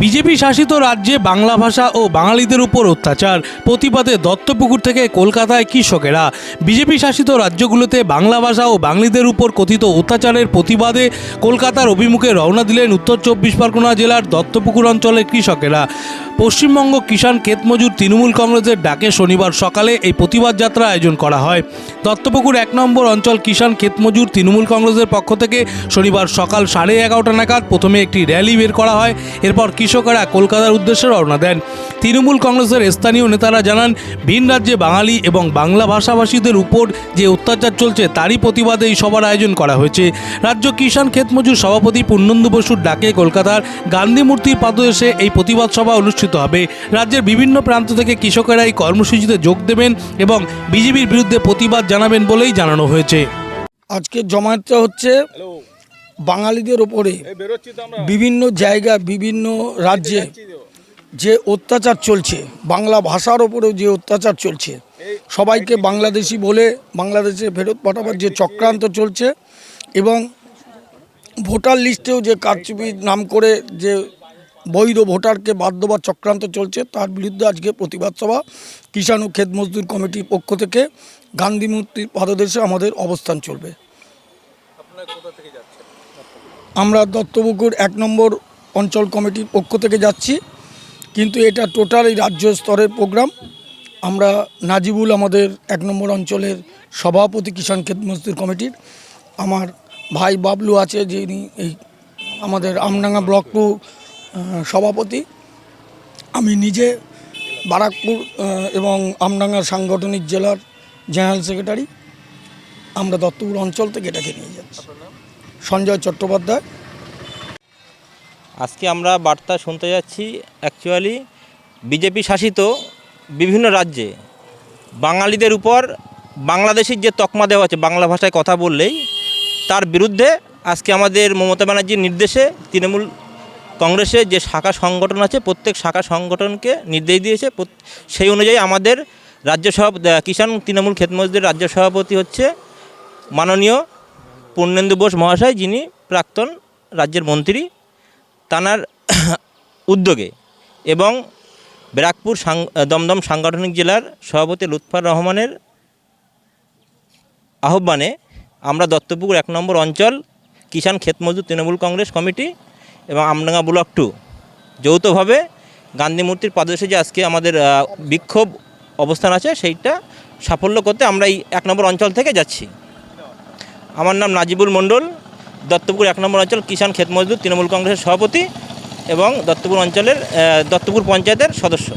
BJP শাসিত রাজ্যে বাংলা ভাষা ও বাঙালিদের উপর অত্যাচার। প্রতিবাদে দত্তপুকুর থেকে কলকাতায় কৃষকেরা। বিজেপি শাসিত রাজ্যগুলোতে বাংলা ভাষা ও বাঙালিদের উপর কথিত অত্যাচারের প্রতিবাদে কলকাতার অভিমুখে রওনা দিলেন উত্তর চব্বিশ পরগনা জেলার দত্তপুকুর অঞ্চলের কৃষকেরা। পশ্চিমবঙ্গ কিষাণ ক্ষেতমজুর তৃণমূল কংগ্রেসের ডাকে শনিবার সকালে এই প্রতিবাদ যাত্রা আয়োজন করা হয়। দত্তপুকুর এক নম্বর অঞ্চল কিষাণ ক্ষেতমজুর তৃণমূল কংগ্রেসের পক্ষ থেকে শনিবার সকাল সাড়ে এগারোটা নাগাদ প্রথমে একটি র্যালি বের করা হয়, এরপর কৃষকেরা কলকাতার উদ্দেশ্যে রওনা দেন। তৃণমূল কংগ্রেসের স্থানীয় নেতারা জানান, ভিন রাজ্যে বাঙালি এবং বাংলা ভাষাভাষীদের উপর যে অত্যাচার চলছে, তারই প্রতিবাদে এই সভার আয়োজন করা হয়েছে। রাজ্য কিষাণ ক্ষেতমজুর সভাপতি পূর্ণন্দু বসুর ডাকে কলকাতার গান্ধী মূর্তির পাদদেশে এই প্রতিবাদ সভা অনুষ্ঠিত হবে। রাজ্যের বিভিন্ন প্রান্ত থেকে কৃষকেরা এই কর্মসূচিতে যোগ দেবেন এবং বিজেপির বিরুদ্ধে প্রতিবাদ জানাবেন বলেই জানানো হয়েছে। আজকে জমায়েতটা হচ্ছে বাঙালিদের ওপরে বিভিন্ন জায়গা বিভিন্ন রাজ্যে যে অত্যাচার চলছে বাংলা ভাষার ওপরেও যে অত্যাচার চলছে সবাইকে বাংলাদেশি বলে বাংলাদেশে ফেরত পাঠাবার যে চক্রান্ত চলছে এবং ভোটার লিস্টেও যে কারচুপির নাম করে যে বৈধ ভোটারকে বাদ দেওয়ার চক্রান্ত চলছে। তার বিরুদ্ধে আজকে প্রতিবাদ সভা। কিষাণ ও ক্ষেত মজদুর কমিটির পক্ষ থেকে গান্ধী মূর্তির পাদদেশে আমাদের অবস্থান চলবে। আমরা দত্তপুকুর এক নম্বর অঞ্চল কমিটির পক্ষ থেকে যাচ্ছি। কিন্তু এটা টোটাল এই রাজ্য স্তরের প্রোগ্রাম। আমরা নাজিবুল আমাদের এক নম্বর অঞ্চলের সভাপতি কিষাণ ক্ষেত মজদুর কমিটির। আমার ভাই বাবলু আছে যিনি এই আমাদের আমডাঙ্গা ব্লক টু সভাপতি। আমি নিজে বারাকপুর এবং আমডাঙ্গা সাংগঠনিক জেলার জেনারেল সেক্রেটারি। আমরা দত্তপুর অঞ্চল থেকে এটাকে নিয়ে যাচ্ছি। সঞ্জয় চট্টোপাধ্যায়। আজকে আমরা বার্তা শুনতে যাচ্ছি অ্যাকচুয়ালি বিজেপি শাসিত বিভিন্ন রাজ্যে। বাঙালিদের উপর বাংলাদেশের যে তকমা দেওয়া আছে বাংলা ভাষায় কথা বললেই তার বিরুদ্ধে আজকে আমাদের মমতা ব্যানার্জির নির্দেশে তৃণমূল কংগ্রেসের যে শাখা সংগঠন আছে, প্রত্যেক শাখা সংগঠনকে নির্দেশ দিয়েছে। সেই অনুযায়ী আমাদের রাজ্য সভাপতি কিষাণ তৃণমূল ক্ষেতমজদের রাজ্য সভাপতি হচ্ছে মাননীয় পূর্ণেন্দু বোস মহাশয়, যিনি প্রাক্তন রাজ্যের মন্ত্রী তানার উদ্যোগে এবং ব্যারাকপুর দমদম সাংগঠনিক জেলার সভাপতি লুৎফার রহমানের আহ্বানে আমরা দত্তপুকুর এক নম্বর অঞ্চল কিষাণ ক্ষেতমজদুর তৃণমূল কংগ্রেস কমিটি এবং আমডাঙ্গা ব্লক টু যৌথভাবে গান্ধী মূর্তির পাদদেশে যে আজকে আমাদের বিক্ষোভ অবস্থান আছে, সেইটা সাফল্য করতে আমরা এই এক নম্বর অঞ্চল থেকে যাচ্ছি। আমার নাম নাজিবুল মণ্ডল, দত্তপুর এক নম্বর অঞ্চল কিষাণ ক্ষেত মজদুর, তৃণমূল কংগ্রেসের সভাপতি এবং দত্তপুর অঞ্চলের দত্তপুর পঞ্চায়েতের সদস্য।